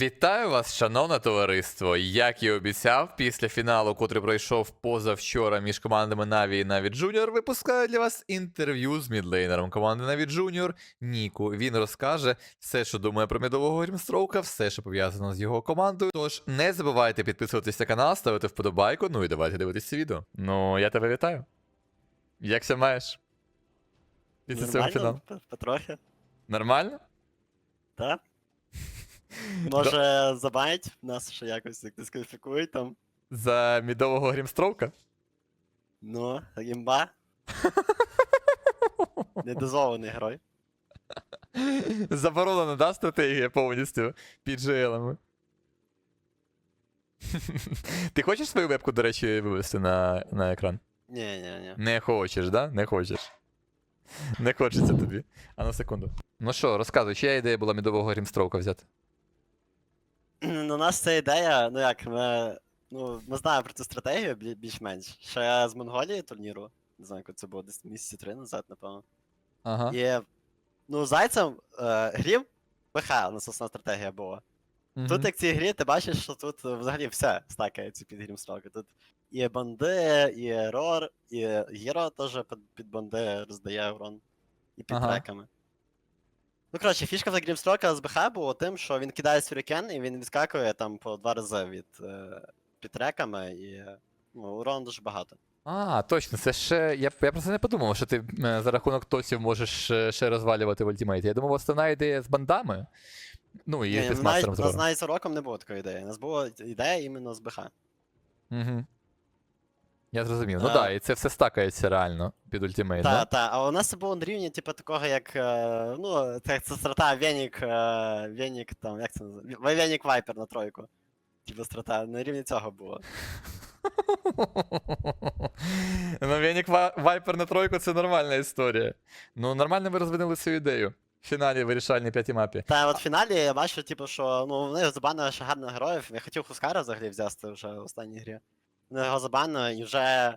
Вітаю вас, шановне товариство. Як і обіцяв, після фіналу, котрий пройшов позавчора між командами Na'Vi і Na'Vi Junior, випускаю для вас інтерв'ю з мідлейнером команди Na'Vi Junior Ніку. Він розкаже все, що думає про мідового Грімстроука, все, що пов'язано з його командою. Тож не забувайте підписуватися на канал, ставити вподобайку, ну і давайте дивитися це відео. Ну, я тебе вітаю. Якся маєш? Після цього фіналу. Потрохи, Нормально? так? Може, забанять нас ще якось як дискваліфікують там. За мідового Грімстроука? Ну, гімба. Недозволений герой. Заборонена, да, стратегія повністю під GL-ами. Ти хочеш свою вебку, до речі, вивести на, на екран? Ні, ні, ні. Не хочеш, да? Не хочеш. Не хочеться тобі. А на секунду. Ну що, розказуй, чия ідея була мідового грімстроука взяти? Ну, у нас ця ідея, ну як, ми. Ну, ми знаємо про цю стратегію більш-менш. Ще з Монголії турніру. Не знаю, коли це було десь місяці три назад, напевно. Ага. І. Ну, зайцем е, грім ПХ у нас основна стратегія була. Мгм. Тут, як в цій грі, ти бачиш, що тут е, взагалі все стакається під грімстроки. Тут і банди, і рор, і гіро теж під, під банди роздає урон. І під Ага. треками. Ну, коротше, фішка за грімстрока з БХ була тим, що він кидає сюрікен і він відскакує там по два рази від е, під і ну, урон дуже багато. А, точно, це ще. Я, я про це не подумав, що ти е, за рахунок тосів можеш е, ще розвалювати в ультимейті. Я думав, основна ідея з бандами. Ну, і Ні, з навіть, мастером у з навіть з уроком не було такої ідеї. У нас була ідея іменно з БХ. Угу. Я зрозумів. Ну так, да, і це все стакається реально під ультимейт, Так, да? так. А у нас це було на рівні, типу, такого, як. е, Ну, це, це страта Венік, е, Венік там, як це називається? Венік Вайпер на тройку. Типу страта, на рівні цього було. Ну, Венік Вайпер на тройку це нормальна історія. Ну, нормально ви розвинули цю ідею. В фіналі вирішальній п'ятій мапі. Та от в фіналі я бачу, типу, що ну вони забанили ще гарних героїв. Я хотів Хускара взагалі взяти вже в останній грі. Вони і вже.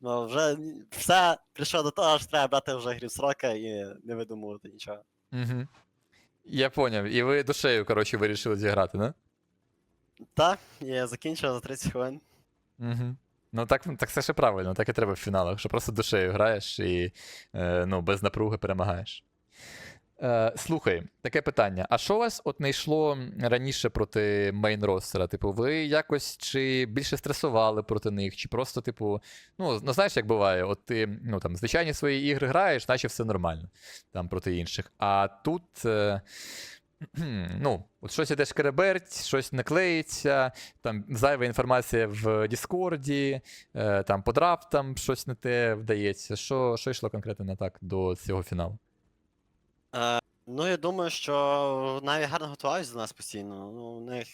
Ну, вже все прийшло до того, що треба брати вже грі срока і не видумувати нічого. Угу. Я поняв. І ви душею, коротше, вирішили зіграти, да? Так, я закінчив за 30 хвилин. Угу. Ну так, так це ще правильно, так і треба в фіналах, що просто душею граєш і е, ну, без напруги перемагаєш. Е, слухай, таке питання. А що вас от не йшло раніше проти мейн ростера? Типу, ви якось чи більше стресували проти них, чи просто, типу, ну, ну знаєш, як буває, от ти ну, там, звичайні свої ігри граєш, наче все нормально там проти інших. А тут. Е, Ну, от щось іде шкереберть, щось не клеїться, там зайва інформація в Діскорді, е, там по драфтам щось не те вдається. Що, що йшло конкретно не так до цього фіналу? Е, ну, я думаю, що навіть гарно готувалися до нас постійно. Ну, у них.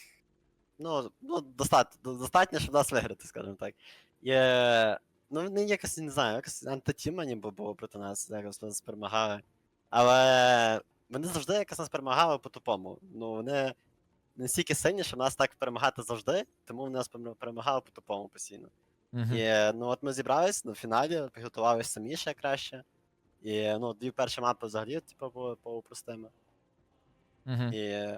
Ну, ну достатньо, достатньо, щоб нас виграти, скажімо так. Є... Ну, вони якось не знаю, якось антитіма ніби було проти нас, якось нас перемагали. Але вони завжди якось нас перемагали по-тупому. Ну, вони не настільки сильні, щоб нас так перемагати завжди, тому вони нас перемагали по-тупому постійно. Угу. І ну от ми зібрались на фіналі, підготувалися самі ще краще. І ну, дві перші мапи взагалі, типу, були полупростими. Угу. І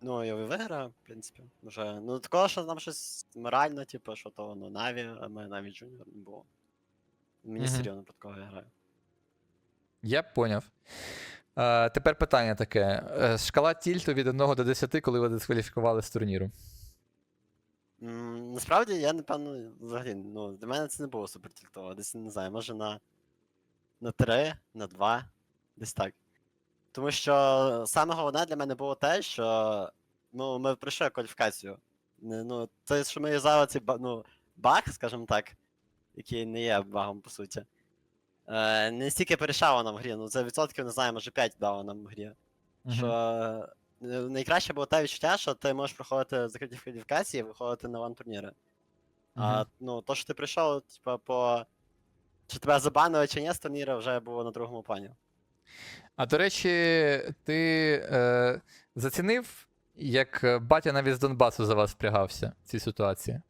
ну, і виграв, в принципі. Вже. Ну, такого, що нам щось морально, типу, що то ну, Наві, а ми Наві Junior не було. Мені Мгм. серйозно про кого я граю. Я поняв. Е, тепер питання таке: Е, шкала тільту від 1 до 10, коли ви дискваліфікували з турніру. М, насправді, я, напевно, взагалі, ну, для мене це не було супер тільтово. Десь не знаю, може на, на 3, на 2, десь так. Тому що саме головне для мене було те, що ну, ми пройшли кваліфікацію. Ну, це, що ми юзали цей ну, баг, скажімо так, який не є багом по суті. Е, не стільки порішало нам в грі, ну це відсотків, не знаю, може 5 дало нам в грі. Що е, найкраще було те відчуття, що ти можеш проходити закриті кваліфікації і виходити на ван-турніри. А ну, то, що ти прийшов, типа, по. Чи тебе забанили чи ні з турніра, вже було на другому плані. А до речі, ти е, зацінив, як батя навіть з Донбасу за вас впрягався в цій ситуації?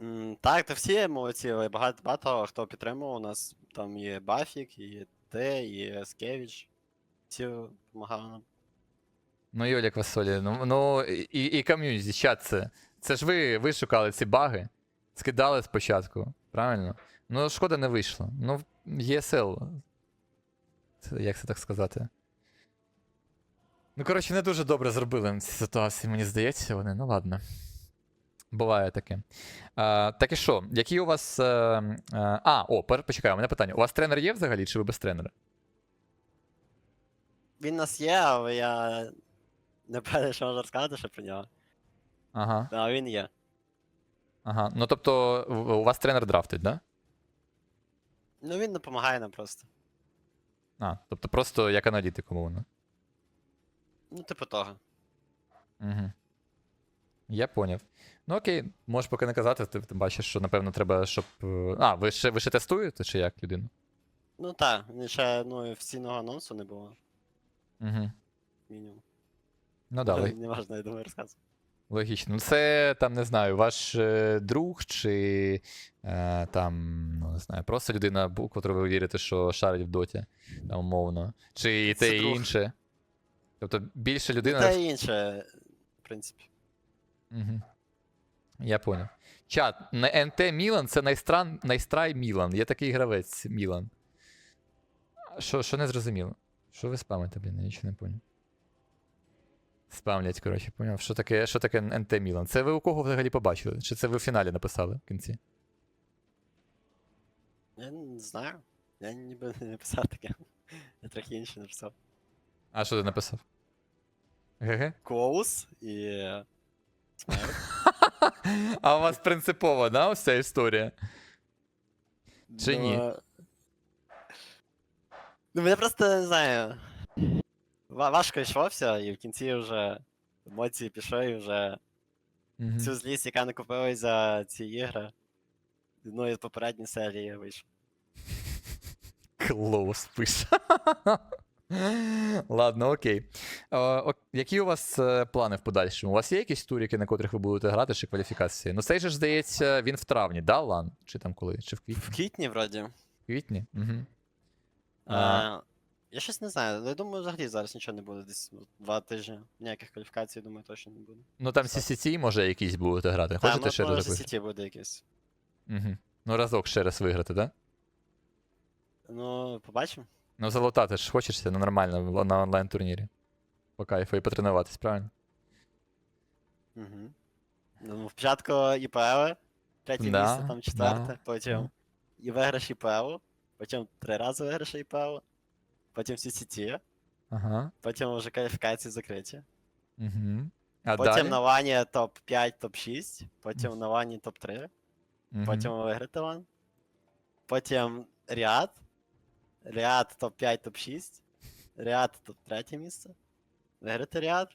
М, так, то всі молодці, але багато, багато хто підтримував у нас. Там і Бафік, і ти, і Скевич. Всі допомагали нам. Ну, Юля Квасолі, ну, ну і, і ком'юніті, чат це. Це ж ви, ви шукали ці баги, скидали спочатку, правильно? Ну, шкода не вийшло. Ну. Це, як це так сказати? Ну, коротше, не дуже добре зробили ці ситуації, мені здається, вони. Ну ладно. Буває таке. А, так і що? Які у вас. е, е, а, о, почекай, у мене питання. У вас тренер є взагалі, чи ви без тренера? Він у нас є, але я не певний, що можу розказати ще про нього. Ага. Але він є. Ага. Ну тобто, у вас тренер драфтить, да? Ну він допомагає нам просто. А, тобто просто як аналітик, умовно. Ну, типу того. Угу. Я поняв. Ну окей, можеш поки не казати, ти, ти бачиш, що напевно треба, щоб. е, А, ви ще, ви ще тестуєте, чи як людину? Ну так, ще ну, офіційного анонсу не було. Угу. Мінімум. Ну да, Не можна, я думаю, розказувати. Логічно. Ну це там, не знаю, ваш е, друг, чи е, там, ну не знаю, просто людина, котру ви вірите, що шарить в доті, там умовно. Чи і те, Це і друг. інше. Тобто більше людина. Й інше, в принципі. Угу. Я поняв. Чат, на НТ Мілан це найстран... найстрай Мілан. Є такий гравець Мілан. Що, що не зрозуміло? Що ви спамите, блін, я нічого не поняв. Спамлять, коротше, поняв. Що таке, що таке НТ Мілан? Це ви у кого взагалі побачили? Чи це ви в фіналі написали в кінці? Я не знаю. Я ніби не написав таке. Я трохи інше написав. А що ти написав? ГГ? Коус і. А у вас принципова, да, ось ця історія? Чи ні? Ну, Ну, мене просто не знаю. Ва- Важко йшло все, і в кінці вже емоції пішли, і вже Мгм. цю злість, яка накопилась за ці ігри. Ну, і попередні серії вийшло. Клоус пише. Ладно, окей. Е, ок- які у вас е, плани в подальшому? У вас є якісь туріки, на котрих ви будете грати, чи кваліфікації? Ну, цей же ж здається, він в травні, да, Лан? Чи там коли? Чи в квітні? В квітні, вроді. В квітні? Угу. А, я щось не знаю, але я думаю, взагалі зараз нічого не буде. Десь ну, два тижні. Ніяких кваліфікацій, думаю, точно не буде. Ну там Так. CCT може якісь будете грати. Та, Хочете ще може, раз? Сіті буде якийсь. Угу. Ну, разок ще раз виграти, да? Ну, побачимо. Ну, залутати ж хочешся, ну нормально, на онлайн-турнірі. По кайфу і потренуватись, правильно? Угу. Ну, спочатку ІПЛ, третє Да, місце, там четверте, да, потім і виграш ІПЛ, потім три рази виграш ІПЛ, потім CCT, Ага. потім вже кваліфікації закриті. Угу. А потім далі? на лані топ-5, топ-6, потім на лані топ-3, Мгм. потім виграти лан. Потім Ріад, Ріад топ-5, топ-6, Ріад топ-3 місце, виграти Ріад.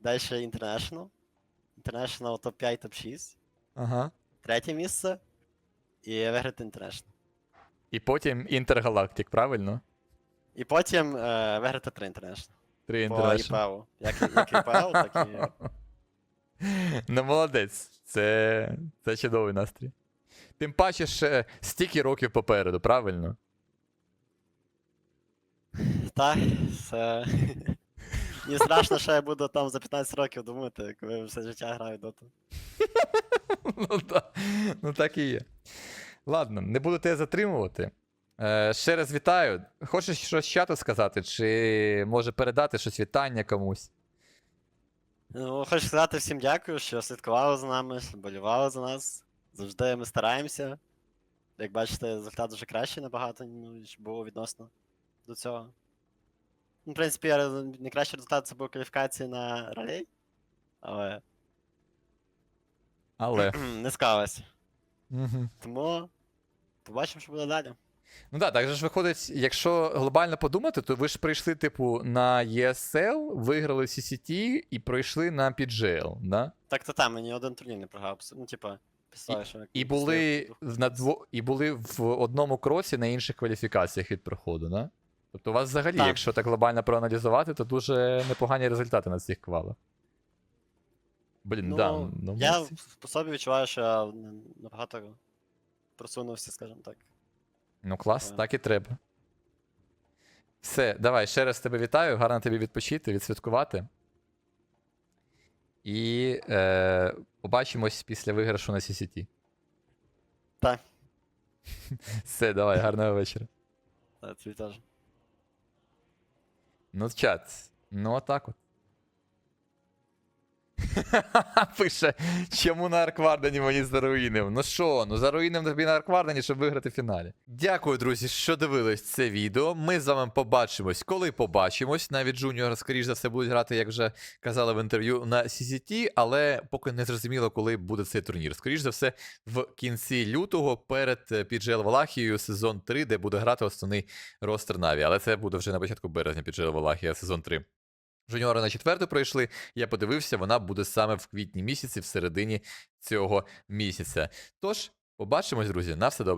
Далі International, International топ-5, топ-6. Ага. Третє місце і виграти International. І потім Інтергалактик, правильно? І потім е, виграти три International. Три По International. ІПЛ. Як, як ІПЛ, так і. Ну, молодець. Це, це чудовий настрій. Тим паче ще стільки років попереду, правильно? Та, це. Мені страшно, що я буду там за 15 років думати, коли все життя граю в доту. ну, так, ну так і є. Ладно, не буду тебе затримувати. Е, ще раз вітаю. Хочеш щось з чату сказати, чи може передати щось вітання комусь? Ну, хочу сказати всім дякую, що слідкували за нами, що болювали за нас. Завжди ми стараємося. Як бачите, результат вже кращий набагато, ніж було відносно до цього. Ну, в принципі, найкращий результат це був кваліфікації на ралей, але Але. не склалось. Угу. Тому побачимо, що буде далі. Ну так, так же ж виходить, якщо глобально подумати, то ви ж прийшли, типу, на ESL, виграли CCT і пройшли на PGL, да? Так то там мені один турнір не програв. Ну, типа, писали, що. І були, в- на дво... і були в одному кроці на інших кваліфікаціях від проходу, да? Тобто у вас взагалі, Так. якщо так глобально проаналізувати, то дуже непогані результати на цих квалах. Блін, Ну, да, ну, я молодці. по собі відчуваю, що я н- набагато просунувся, скажімо так. Ну клас, е. так і треба. Все, давай, ще раз тебе вітаю. Гарно тобі відпочити, відсвяткувати. І е, побачимось після виграшу на CCT. Так. Все, давай, гарного вечора. Та, тобі теж. Ну, чат. Ну, отак от. Пише, чому на Арквардені мені заруїнив? Ну що, ну заруїнив тобі на Арквардені, щоб виграти в фіналі. Дякую, друзі, що дивились це відео. Ми з вами побачимось, коли побачимось. Навіть Джуніор, скоріш за все, будуть грати, як вже казали в інтерв'ю, на CCT, але поки не зрозуміло, коли буде цей турнір. Скоріш за все, в кінці лютого перед е, PGL Валахією сезон 3, де буде грати основний ростер Наві. Але це буде вже на початку березня PGL Валахія сезон 3. Жуніори на четверту пройшли. Я подивився, вона буде саме в квітні місяці, в середині цього місяця. Тож, побачимось, друзі, на все добре.